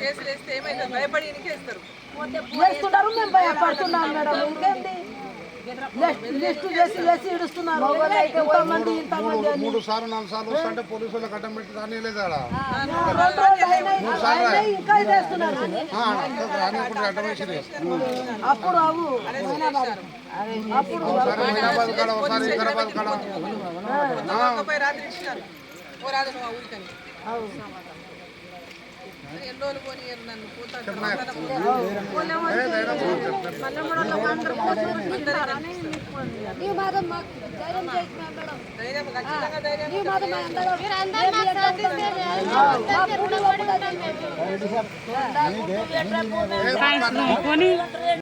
కేసులు వేస్తే ఏమైంది భయపడి ఇనికేస్తారు చేస్తున్నారు మేము భయపడుతున్నాం మేడం. ఇంకేంది లిస్ట్ లిస్ట్ చేసి చేసి ఇడుస్తున్నారు. ఇంతమంది ఇంతమంది అని. మూడు సార్లు నాలుగు సార్లు వస్తుంటే పోలీసు అడ్డం పెట్టి రాని లేదా ఇంకా అప్పుడు అవు అప్పుడు ఒకసారి హైదరాబాద్ కాడ ఒకసారి వికారాబాద్ కాడ. ఒక్కపై రాత్రి ఇచ్చినారు. ఓ రాదు నువ్వు ఆ ఊరికని రోజులు పోనీ నన్ను? పోతాడు ನೀವು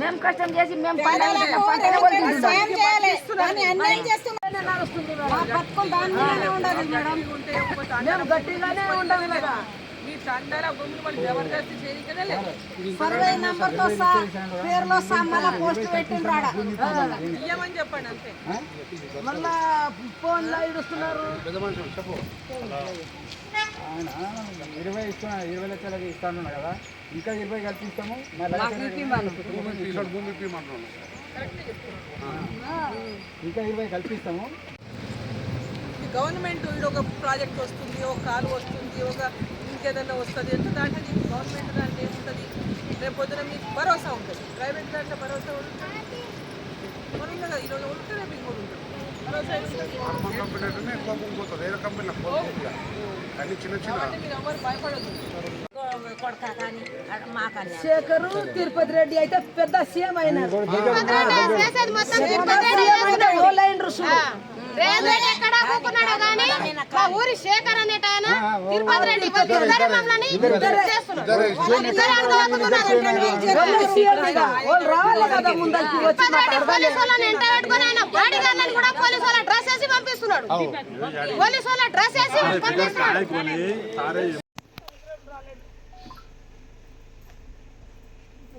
మేము కష్టం చేసి మేము. మేము గట్టిగానే ఉండాలి కదా మీ చందర గుంపులు వాళ్ళు జబర్దస్త్ చేయకనే లేదు. సర్వే నంబర్తో పేర్లో మళ్ళా పోస్ట్ ఇయ్యమని చెప్పండి అంతే. మళ్ళా ఫోన్లో ఇడుస్తున్నారు ఇరవై ఇస్తున్నా ఇరవై లక్షలకి ఇస్తాను కదా. ఇంకా ఇరవై కల్పిస్తాము ఇంకా ఇరవై కల్పిస్తాము ఈ గవర్నమెంట్ ఒక ప్రాజెక్ట్ వస్తుంది ఒక కాలు వస్తుంది ఒక ఇంకేదైనా వస్తుంది ఎంత దాంట్లో నీకు గవర్నమెంట్ దాంట్లో ఏముంటుంది రేపు పొద్దున మీకు భరోసా ఉంటుంది ప్రైవేట్ దాంట్లో భరోసా ఉంటుంది మనం కదా ఈరోజు ఉంటే రేపు ఇంకోటి ఉంటుంది శేఖరు తిరుపతి రెడ్డి అయితే పెద్ద సీఎం అయినారు కానీ మా ఊరి శేఖర్ అనేట ఆయన తిరుపతి రెడ్డి ఇద్దరు మమ్మల్ని పోలీసు వాళ్ళని ఎంట పెట్టుకొని ఆయన బాడీ గార్డ్లను కూడా పోలీసు వాళ్ళ డ్రెస్ వేసి పంపిస్తున్నాడు పోలీసు వాళ్ళ డ్రెస్ వేసి పంపిస్తున్నాడు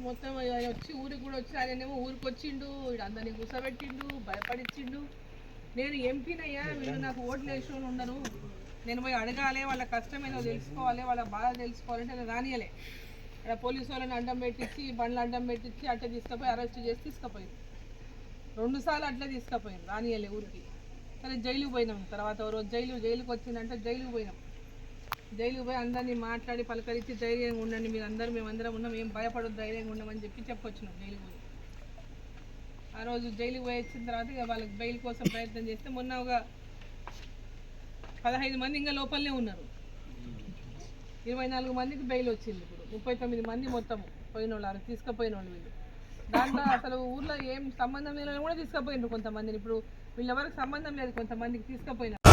మొత్తం వచ్చి ఊరికి కూడా వచ్చి ఆయనేమో ఊరికి వచ్చిండు ఈడు అందరినీ కూర్చోబెట్టిండు భయపడిచ్చిండు నేను ఎంపీనయ్యా వీళ్ళు నాకు ఓట్లు వేసి ఉండను ఉండరు. నేను పోయి అడగాలి వాళ్ళ కష్టమేదో తెలుసుకోవాలి వాళ్ళ బాధ తెలుసుకోవాలంటే నేను రానియలే ఇక్కడ పోలీసు వాళ్ళని అడ్డం పెట్టించి బండ్లు అడ్డం పెట్టించి అట్లా తీసుకుపోయి అరెస్ట్ చేసి తీసుకుపోయింది. రెండుసార్లు అట్లా తీసుకుపోయింది రానియలే ఊరికి. సరే జైలుకి పోయినాం తర్వాత ఓ రోజు. జైలు జైలుకి వచ్చిందంటే జైలుకి పోయినాం. జైలుకి పోయి అందరినీ మాట్లాడి పలకరించి ధైర్యంగా ఉండండి మీరు అందరూ మేమందరం ఉన్నాం ఏం భయపడదు ధైర్యంగా ఉండమని చెప్పి చెప్పొచ్చినాం జైలుకి పోయి. ఆ రోజు జైలుకి పోయి వచ్చిన తర్వాత ఇక వాళ్ళకి బెయిల్ కోసం ప్రయత్నం చేస్తే మొన్న ఒక పదహైదు మంది ఇంకా లోపలనే ఉన్నారు. ఇరవై నాలుగు మందికి బెయిల్ వచ్చింది ఇప్పుడు. ముప్పై తొమ్మిది మంది మొత్తం పోయిన వాళ్ళు తీసుకుపోయిన వాళ్ళు వీళ్ళు. దాంట్లో అసలు ఊర్లో ఏం సంబంధం లేని కూడా తీసుకుపోయినారు కొంతమందిని. ఇప్పుడు వీళ్ళెవరికి సంబంధం లేదు కొంతమందికి తీసుకుపోయినారు